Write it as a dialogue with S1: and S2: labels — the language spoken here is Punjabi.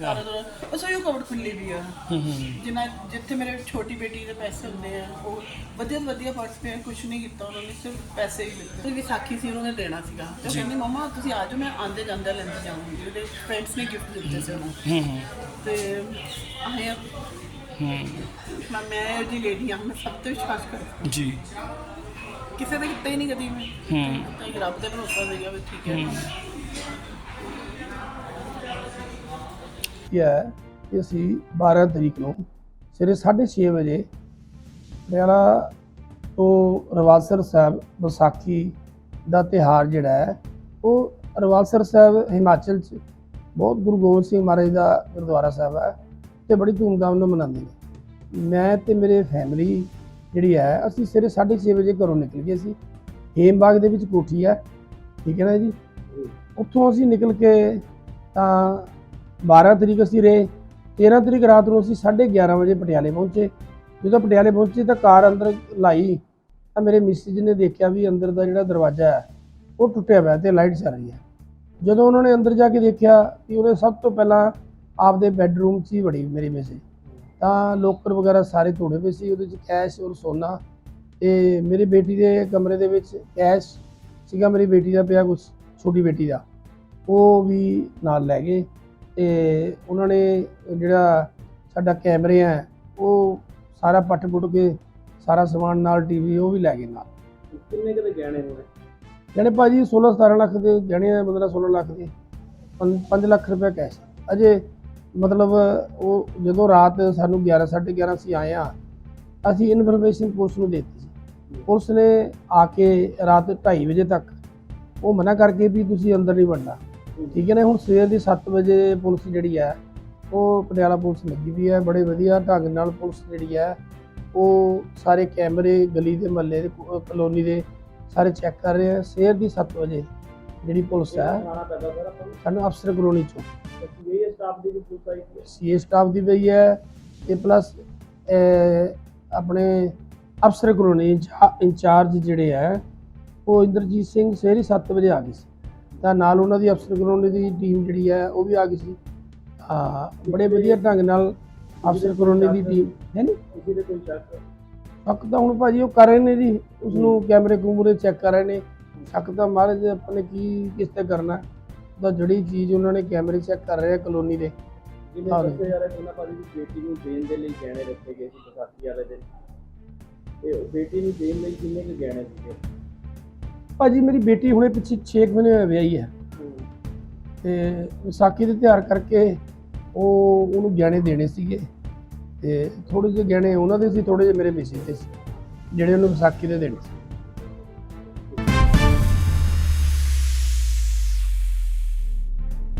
S1: ਸਾਰਾ ਦਿਨ ਬਸ ਉਹ ਖੁੱਲੀ ਵੀ ਆ। ਜਿੰਨਾ ਜਿੱਥੇ ਮੇਰੇ ਛੋਟੀ ਬੇਟੀ ਦੇ ਪੈਸੇ ਹੁੰਦੇ ਆ ਉਹ ਵਧੀਆ ਤੋਂ ਵਧੀਆ ਪਰਸ ਪੇ ਕੁਝ ਨਹੀਂ ਕੀਤਾ ਉਹਨਾਂ ਨੇ ਸਿਰਫ ਪੈਸੇ ਹੀ ਦਿੱਤੇ। ਤੇ ਵਿਸਾਖੀ ਸੀ ਉਹਨਾਂ ਨੇ ਦੇਣਾ ਸੀਗਾ। ਤੇ ਉਹ ਕਹਿੰਦੀ ਮਮਾ ਤੁਸੀਂ ਆ ਜਾਓ ਮੈਂ ਆਂਦੇ ਜਾਂਦੇ ਲੈਂਦੇ ਜਾਵਾਂਗੀ ਉਹਦੇ ਫਰੈਂਡਸ ਨੇ ਗਿਫਟ ਦਿੱਤੇ ਸੀ ਉਹਨੂੰ।
S2: ਹੂੰ ਹੂੰ।
S1: ਤੇ
S2: ਹੂੰ।
S1: ਮੈਂ ਮੈਂ ਜੀ ਲੇਡੀ ਆ ਮੈਂ ਸਭ ਤੇ ਵਿਸ਼ਵਾਸ ਕਰਦੀ
S2: ਜੀ।
S1: ਕਿਸੇ ਦੇ ਕਿਤੇ ਨਹੀਂ ਕਦੀ ਮੈਂ।
S2: ਹੂੰ।
S1: ਤਾਂ ਰੱਬ ਤੇ ਭਰੋਸਾ ਸੀਗਾ ਵੀ ਠੀਕ ਹੈ।
S3: ਇਹ ਹੈ ਕਿ ਅਸੀਂ 12 ਤਰੀਕ ਨੂੰ ਸਵੇਰੇ 6:30 ਵਜੇ ਪਟਿਆਲਾ ਤੋਂ ਰਵਾਸਰ ਸਾਹਿਬ ਵਿਸਾਖੀ ਦਾ ਤਿਹਾਰ ਜਿਹੜਾ ਹੈ ਉਹ ਰਵਾਸਰ ਸਾਹਿਬ ਹਿਮਾਚਲ 'ਚ ਬਹੁਤ ਗੁਰੂ ਗੋਬਿੰਦ ਸਿੰਘ ਮਹਾਰਾਜ ਦਾ ਗੁਰਦੁਆਰਾ ਸਾਹਿਬ ਹੈ ਤੇ ਬੜੀ ਧੂਮਧਾਮ ਨਾਲ ਮਨਾਉਂਦੇ ਨੇ। ਮੈਂ ਤੇ ਮੇਰੇ ਫੈਮਿਲੀ ਜਿਹੜੀ ਹੈ ਅਸੀਂ ਸਵੇਰੇ 6:30 ਵਜੇ ਘਰੋਂ ਨਿਕਲ ਗਏ ਸੀ। ਹੇਮਬਾਗ ਦੇ ਵਿੱਚ ਕੋਠੀ ਹੈ ਠੀਕ ਹੈ ਨਾ ਜੀ? ਉੱਥੋਂ ਅਸੀਂ ਨਿਕਲ ਕੇ ਤਾਂ 12 ਤਰੀਕ ਅਸੀਂ ਰਹੇ 13 ਤਰੀਕ ਰਾਤ ਨੂੰ ਅਸੀਂ 11:30 ਵਜੇ ਪਟਿਆਲੇ ਪਹੁੰਚੇ। ਜਦੋਂ ਪਟਿਆਲੇ ਪਹੁੰਚੇ ਤਾਂ ਕਾਰ ਅੰਦਰ ਲਾਈ, ਤਾਂ ਮੇਰੇ ਮਿਸਿਸ ਨੇ ਦੇਖਿਆ ਵੀ ਅੰਦਰ ਦਾ ਜਿਹੜਾ ਦਰਵਾਜ਼ਾ ਹੈ, ਉਹ ਟੁੱਟਿਆ ਹੋਇਆ ਤੇ ਲਾਈਟ ਚੱਲ ਰਹੀ ਹੈ। ਜਦੋਂ ਉਹਨਾਂ ਨੇ ਅੰਦਰ ਜਾ ਕੇ ਦੇਖਿਆ ਕਿ ਉਹਨੇ ਸਭ ਤੋਂ ਪਹਿਲਾਂ ਆਪਦੇ ਬੈੱਡਰੂਮ 'ਚ ਹੀ ਵੜੀ ਮੇਰੀ ਮਿਸਿਸ ਤਾਂ ਲੋਕਰ ਵਗੈਰਾ ਸਾਰੇ ਤੋੜੇ ਹੋਏ ਸੀ, ਉਹਦੇ 'ਚ ਕੈਸ਼ ਔਰ ਸੋਨਾ ਤੇ ਮੇਰੀ ਬੇਟੀ ਦੇ ਕਮਰੇ ਦੇ ਵਿੱਚ ਕੈਸ਼ ਸੀਗਾ, ਮੇਰੀ ਬੇਟੀ ਦਾ ਪਿਆ ਕੁਝ ਛੋਟੀ ਬੇਟੀ ਦਾ। ਉਹ ਵੀ ਨਾਲ ਲੈ ਗਏ। ਤੇ ਉਹਨਾਂ ਨੇ ਜਿਹੜਾ ਸਾਡਾ ਕੈਮਰੇ ਆ ਉਹ ਸਾਰਾ ਪੱਟ ਪੁੱਟ ਕੇ ਸਾਰਾ ਸਮਾਨ ਨਾਲ ਟੀਵੀ ਉਹ ਵੀ ਲੈ ਗਏ ਨਾਲ।
S4: ਕਿੰਨੇ ਕਿਤੇ ਗਹਿਣੇ ਹੋਣੇ
S3: ਕਹਿੰਦੇ ਭਾਜੀ 16 17 ਲੱਖ ਦੇ ਗਹਿਣੇ ਆ ਮਤਲਬ 16 ਲੱਖ ਦੇ। 5 ਲੱਖ ਰੁਪਏ ਕੈਸ਼ ਅਜੇ ਮਤਲਬ ਉਹ ਜਦੋਂ ਰਾਤ ਸਾਨੂੰ 11 11:30 ਅਸੀਂ ਆਏ ਆ ਅਸੀਂ ਇਨਫੋਰਮੇਸ਼ਨ ਪੁਲਿਸ ਨੂੰ ਦਿੱਤੀ ਸੀ। ਪੁਲਿਸ ਨੇ ਆ ਕੇ ਰਾਤ 2:30 ਵਜੇ ਤੱਕ ਉਹ ਮਨਾ ਕਰਕੇ ਵੀ ਤੁਸੀਂ ਅੰਦਰ ਨਹੀਂ ਵੜਨਾ। ਠੀਕ ਹੈ ਨਾ ਹੁਣ ਸਵੇਰ ਦੀ 7 ਵਜੇ ਪੁਲਿਸ ਜਿਹੜੀ ਹੈ ਉਹ ਪਟਿਆਲਾ ਪੁਲਿਸ ਲੱਗੀ ਵੀ ਹੈ ਬੜੇ ਵਧੀਆ ਢੰਗ ਨਾਲ ਪੁਲਿਸ ਜਿਹੜੀ ਹੈ ਉਹ ਸਾਰੇ ਕੈਮਰੇ ਗਲੀ ਦੇ ਮਹੱਲੇ ਦੇ ਕਲੋਨੀ ਦੇ ਸਾਰੇ ਚੈੱਕ ਕਰ ਰਹੇ ਆ ਸਵੇਰ ਦੀ 7 ਵਜੇ ਜਿਹੜੀ ਪੁਲਿਸ ਹੈ ਸਾਨੂੰ ਅਫਸਰ ਕਲੋਨੀ ਚੋਂ
S4: ਇਹ ਸਟਾਫ ਦੀ ਵੀ ਪੁਲਿਸ ਆਈ ਸੀ
S3: ਸੀਏ ਸਟਾਫ ਦੀ ਪਈ ਹੈ ਤੇ ਪਲੱਸ ਆਪਣੇ ਅਫਸਰ ਕਲੋਨੀ ਇੰਚਾ- ਇੰਚਾਰਜ ਜਿਹੜੇ ਹੈ ਉਹ ਇੰਦਰਜੀਤ ਸਿੰਘ ਸਵੇਰੇ 7 ਵਜੇ ਆ ਗਏ ਸੀ। ਤਾਂ ਨਾਲ ਉਹਨਾਂ ਦੀ ਅਫਸਰ ਕਲੋਨੀ ਦੀ ਟੀਮ ਜਿਹੜੀ ਹੈ ਉਹ ਵੀ ਆ ਗਈ ਸੀ। ਹਾਂ ਬੜੇ ਵਧੀਆ ਢੰਗ ਨਾਲ ਅਫਸਰ ਕਲੋਨੀ ਦੀ ਟੀਮ ਹੈ ਨਹੀਂ
S4: ਸ਼ੱਕ
S3: ਤਾਂ ਹੁਣ ਭਾਜੀ ਉਹ ਕਰ ਰਹੇ ਨੇ ਜੀ ਉਸ ਨੂੰ ਕੈਮਰੇ ਕੂਮਰੇ ਚੈੱਕ ਕਰ ਰਹੇ ਨੇ। ਸ਼ੱਕ ਤਾਂ ਮਹਾਰਾਜ ਆਪਣੇ ਕੀ ਕਿਸ ਤੇ ਕਰਨਾ। ਤਾਂ ਜਿਹੜੀ ਚੀਜ਼ ਉਹਨਾਂ ਨੇ ਕੈਮਰੇ ਚੈੱਕ ਕਰ ਰਹੇ ਆ ਕਲੋਨੀ ਦੇ।
S4: ਜਿਵੇਂ
S3: ਹਾਂ।
S4: ਦੱਸਿਆ ਜਾ ਰਿਹਾ ਉਹਨਾਂ ਭਾਜੀ ਦੀ ਬੇਟੀ ਨੂੰ ਦੇਣ ਦੇ ਲਈ ਗਹਿਣੇ ਰੱਖੇ ਗਏ ਸੀ ਵਿਸਾਖੀ ਵਾਲੇ ਦਿਨ। ਤੇ ਬੇਟੀ ਨੂੰ ਦੇਣ ਲਈ ਕਿੰਨੇ ਕੁ ਗਹਿਣੇ ਸੀਗੇ?
S3: ਭਾਜੀ ਮੇਰੀ ਬੇਟੀ ਹੁਣੇ ਪਿੱਛੇ 6 ਮਹੀਨੇ ਹੋਏ ਵਿਆਹੀ ਹੈ। ਤੇ ਵਿਸਾਖੀ ਦੇ ਤਿਉਹਾਰ ਕਰਕੇ ਉਹ ਉਹਨੂੰ ਗਹਿਣੇ ਦੇਣੇ ਸੀਗੇ। ਤੇ ਥੋੜੇ ਜਿਹੇ ਗਹਿਣੇ ਉਹਨਾਂ ਦੇ ਸੀ ਥੋੜੇ ਜਿਹੇ ਮੇਰੇ ਮਿਸੇ ਦੇ ਸੀ, ਜਿਹੜੇ ਉਹਨੂੰ ਵਿਸਾਖੀ ਦੇ ਦੇਣੇ ਸੀ।